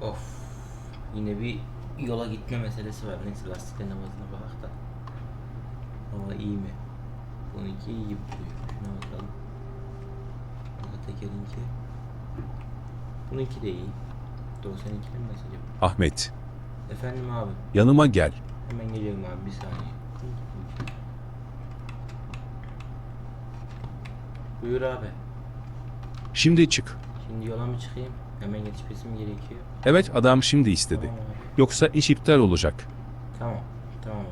Of. Yine bir yola gitme meselesi var. Neyse lastiklerin havasına bak da. Hava iyi mi? Bununki iyi gibi duruyor. Şuna bakalım. Arka tekerinki. Bununki de iyi. 92'nin nasıl acaba? Ahmet, Efendim abi. yanıma gel. Hemen geliyorum abi bir saniye. Buyur abi. Şimdi çık. Şimdi yola mı çıkayım? Hemen yetişmesi mi gerekiyor? Evet adam şimdi istedi. Tamam abi. Yoksa iş iptal olacak. Tamam. Tamam abi.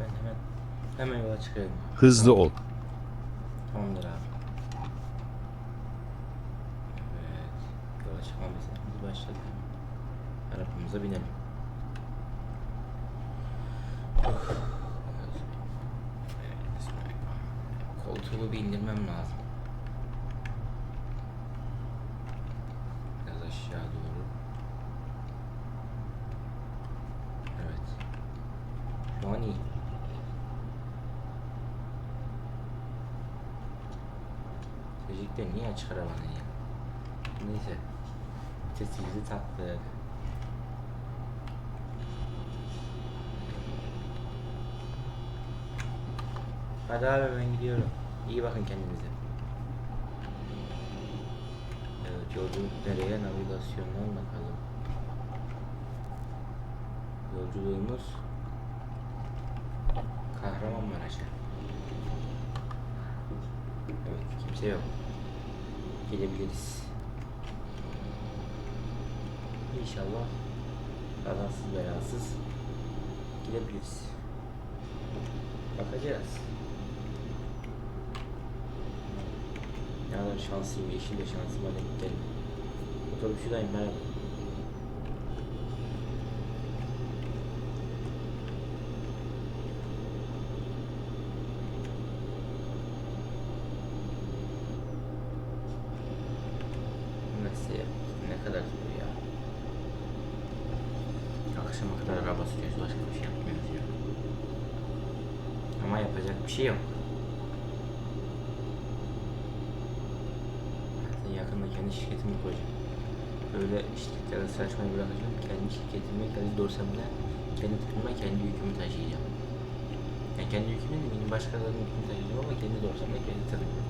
Ben hemen hemen yola çıkıyorum. Hızlı Tamam. ol. Tamamdır abi. Evet. Yola çıkma meselemiz başladı. Arabamıza binelim. Koltuğu bir indirmem lazım. Biraz aşağı doğru. Evet. Şu an iyi. Çocuklar niye açık arabanın ya? Neyse. Sesimizi taktık. Hadi abi ben gidiyorum. İyi bakın kendinize. Evet yolculuk nereye? Navigasyondan bakalım. Yolculuğumuz Kahramanmaraş'a. Evet kimse yok. Gidebiliriz. İnşallah kazasız belasız gidebiliriz. Bakacağız. Ya ben şanslıyım, yeşil de şansıma denk geldi. Otobüsçüdeyim merhaba. Mesleğe ne kadar sürüyor ya? Akşama kadar araba sürüyoruz, başka bir şey yapmıyoruz ya. Yapacak bir şey yok. Ben yakında kendi şirketimi kuracağım. Böyle şirketlere saçmayı bırakacağım. Kendi şirketimi, kendi dorsamda, kendi takımıma kendi yükümü taşıyacağım. Yani kendi yükümü değil, benim başkalarının yükünü taşıyacağım ama kendi dorsamda, kendi takımım.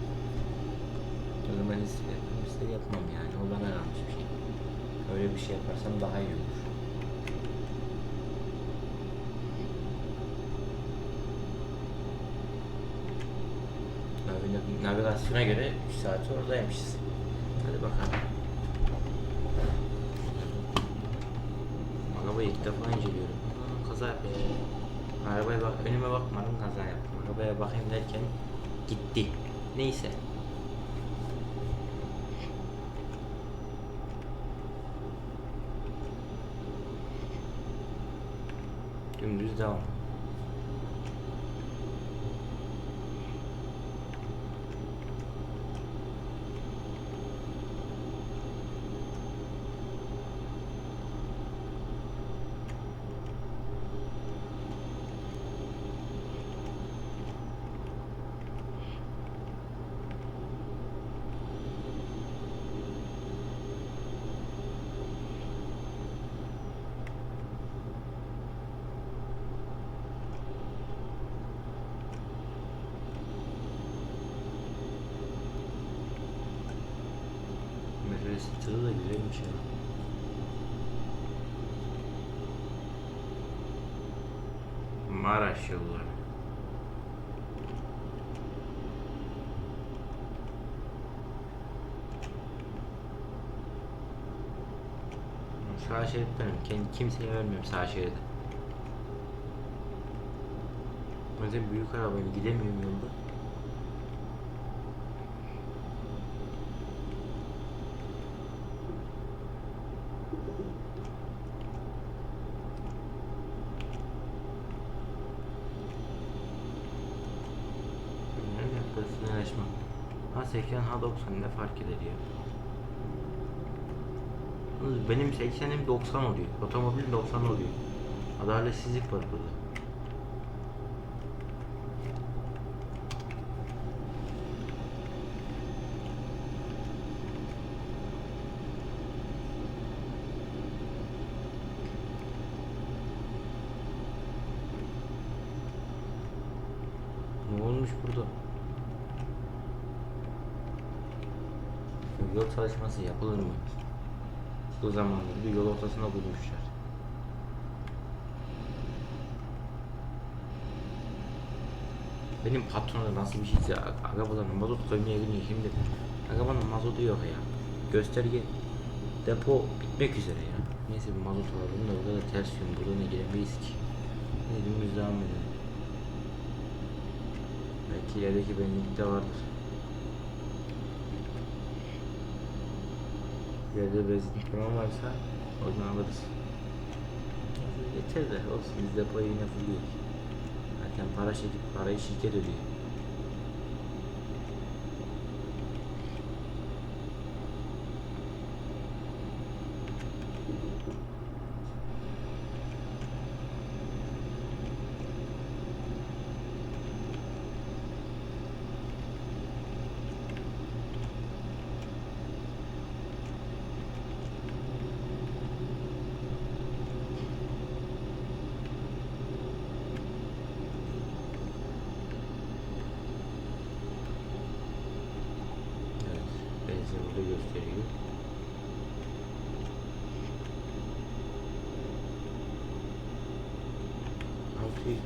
O zaman istedim yapmam yani. O bana kalmış bir şey. Öyle bir şey yaparsam daha iyi olur. Navigasyona göre 3 saati oradaymışız. Hadi bakalım. Arabayı ilk defa inceliyorum. Aa, kaza yapıyor. Arabaya bak, önüme bakmadım kaza yaptım. Arabaya bakayım derken gitti. Neyse. Dümdüz devam. Güzelmiş ya. Maraş yolları. Sağ şerit benim. Kendi kimseye vermiyorum sağ şeridi. O yüzden büyük arabayla gidemiyorum yolda. 80 ha 90 ne fark eder ya? Benim 80'im 90 oluyor. Otomobil 90 oluyor. Adaletsizlik var burada. Ne olmuş burada? Yol çalışması yapılır mı? Bu zamanda bir yol ortasına bulmuşlar. Benim patrona nasıl bir şeyse arabadan mazot koymaya geliyor şimdi. Arabanın mazotu yok ya. Gösterge depo bitmek üzere ya. Neyse bir mazot var. Bunda o kadar ters yön. Buradan giremeyiz ki. Elimiz devam edelim. Belki ilerideki benzinlikte vardır. İleride benzinlik falan varsa oradan alırız. Yeter de olsun biz depoyu yine fulluyoruz. Zaten para çekip parayı şirket ödüyor. Evet, benzin burada gösteriyor.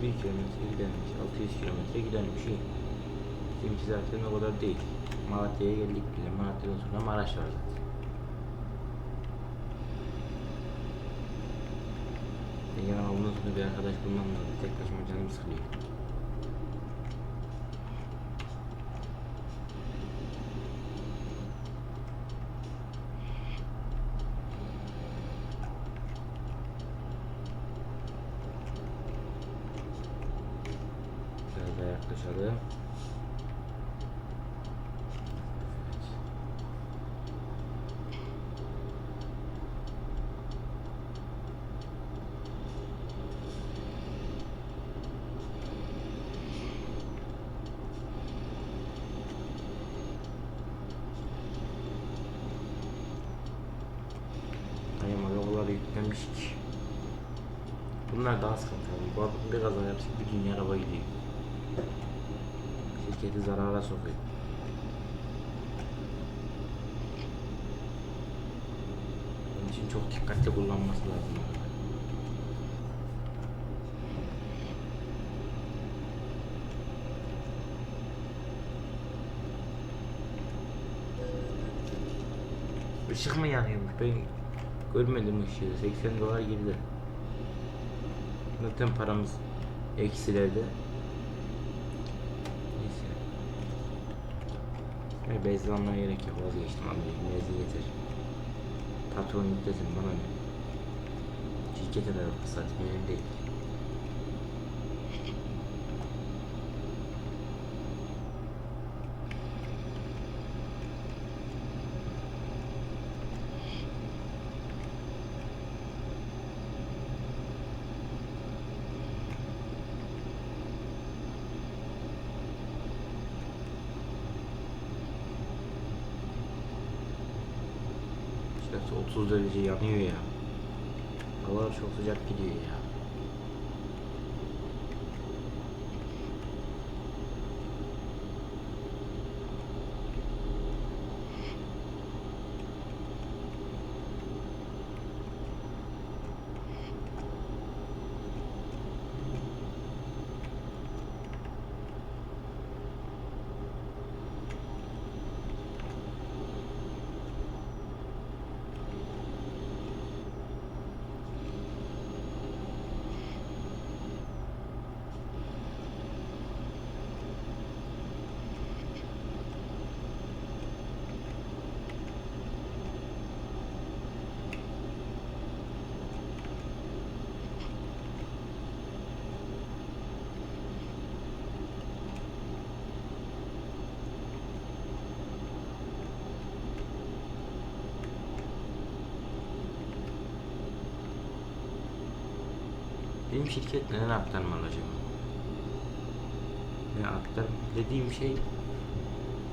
...601 kilometre gidermiş, 600 kilometre gidermiş iyi. Bizimki zaten o kadar değil. Malatya'ya geldik bile, Malatya'dan sonra Maraş var zaten. Ondan sonra bir arkadaş bulmam lazım, tek başıma canım sıkılıyor. Bunlar daha sıkıntılı. Bu adam bir kaza yapsa bir dünya araba gidiyor. Şirketi zarara sokuyor. Onun için çok dikkatli kullanması lazım. Işık mı yanıyormuş? Ben görmedim ışığı. 80 dolar girdi. Zaten paramız eksilerde. Neyse. Ve benzin almaya gerek yok. Vazgeçtim almayayım. Benzin yeter. Patron yüklesin bana ne? Şirkete de benim değil. İşte 30 derece yanıyor ya. Havalar çok sıcak gidiyor ya. Benim şirket neden aktarmalı acaba? Ne aktar dediğim şey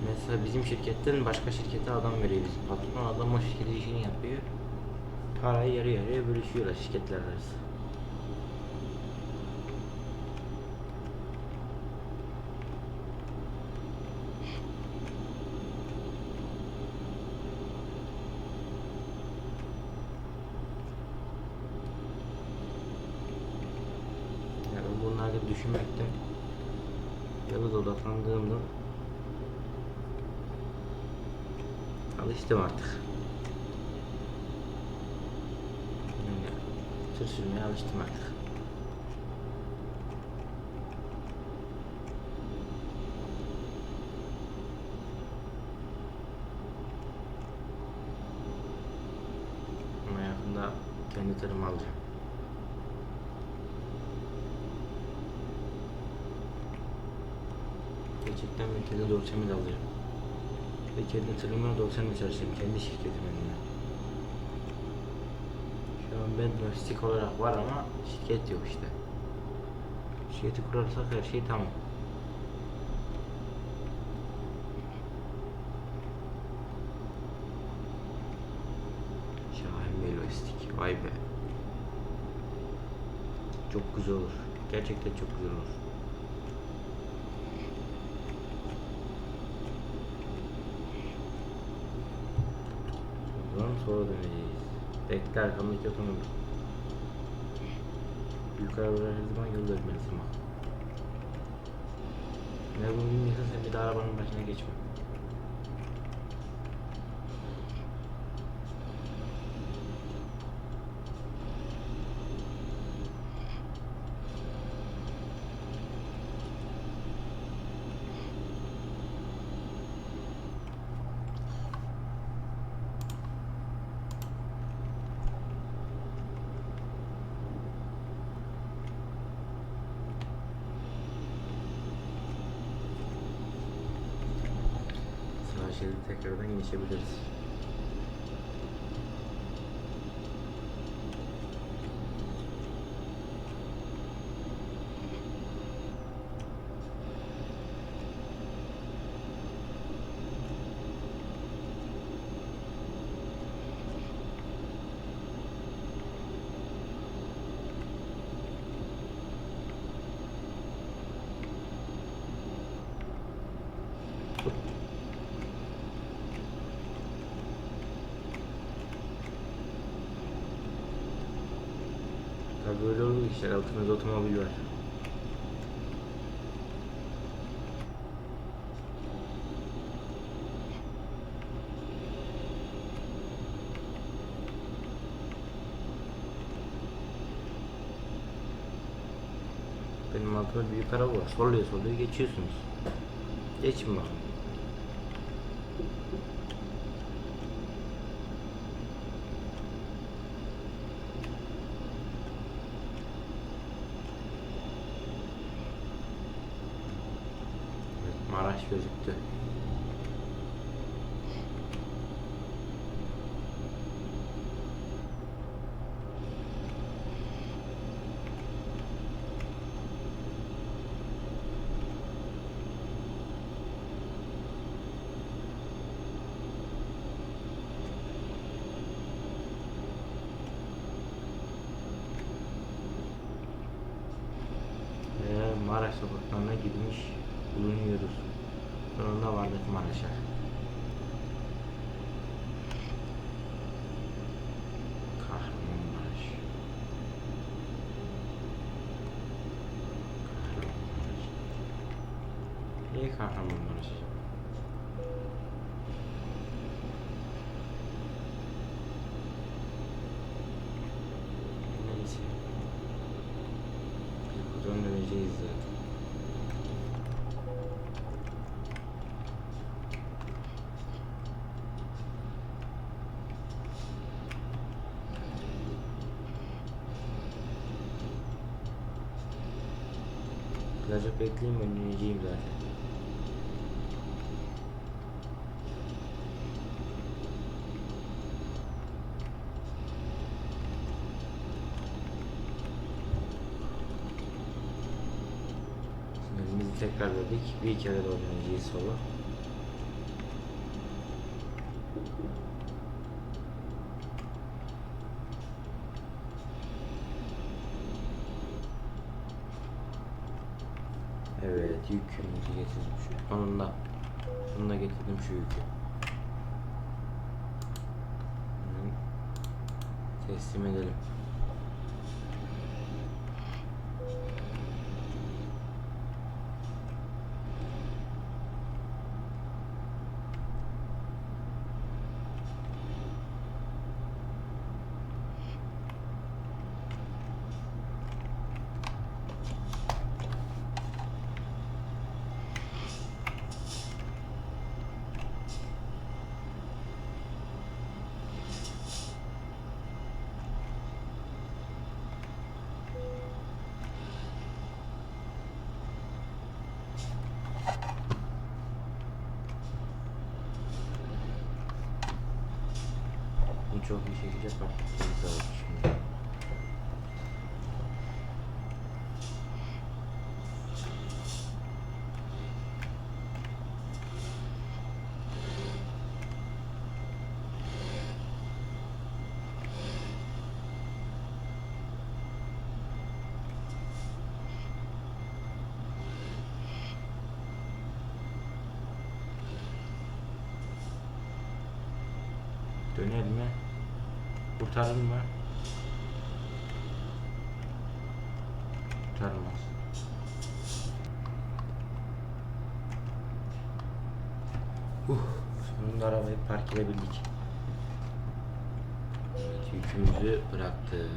mesela bizim şirketten başka şirkete adam veriyor bizim patron adam o şirketin işini yapıyor. Parayı yarı yarıya bölüşüyorlar şirketler arası. düşünmekten yola da odaklandığımda alıştım artık. Tır sürmeye alıştım artık. Ama yakında kendi tırımı alacağım. Gerçekten kendi dorsemi de alacağım. Ve kendi tırımla dorsemle çalışayım. Kendi şirketim önüne. Şu an ben lojistik olarak var ama şirket yok işte. Şirketi kurarsak her şey tamam. Şahin Bey Lojistik. Vay be. Çok güzel olur. Gerçekten çok güzel olur. O zaman sola döneceğiz. Bekle arkamdaki otomobil. Yukarı doğru her zaman yol. Ne bunu bilmiyorsan sen bir daha arabanın başına geçme. Sağ şeridi tekrardan geçebiliriz. Böyle olur işte altımızda otomobil var. Benim altımda büyük araba var. Solluyor solluyor geçiyorsunuz. Geçin bakalım. Maraş gözüktü. Maraş sokaklarına gitmiş bulunuyoruz. Sonunda vardık Maraş'a. Kahramanmaraş. Kahramanmaraş. Niye Kahramanmaraş? Neyse. Biz buradan döneceğiz zaten. Birazcık bekleyeyim ben döneceğim zaten. Sinyalimizi tekrar verdik. Bir kere daha döneceğiz sola. Evet yükümüzü getirdim şu. Sonunda. Sonunda getirdim şu yükü. Teslim edelim. Çok iyi şekilde patlatmamız lazım şimdi. Döner mi? Kurtarır mı? Kurtarmaz. Uh, sonunda arabayı park edebildik. Evet, yükümüzü bıraktık.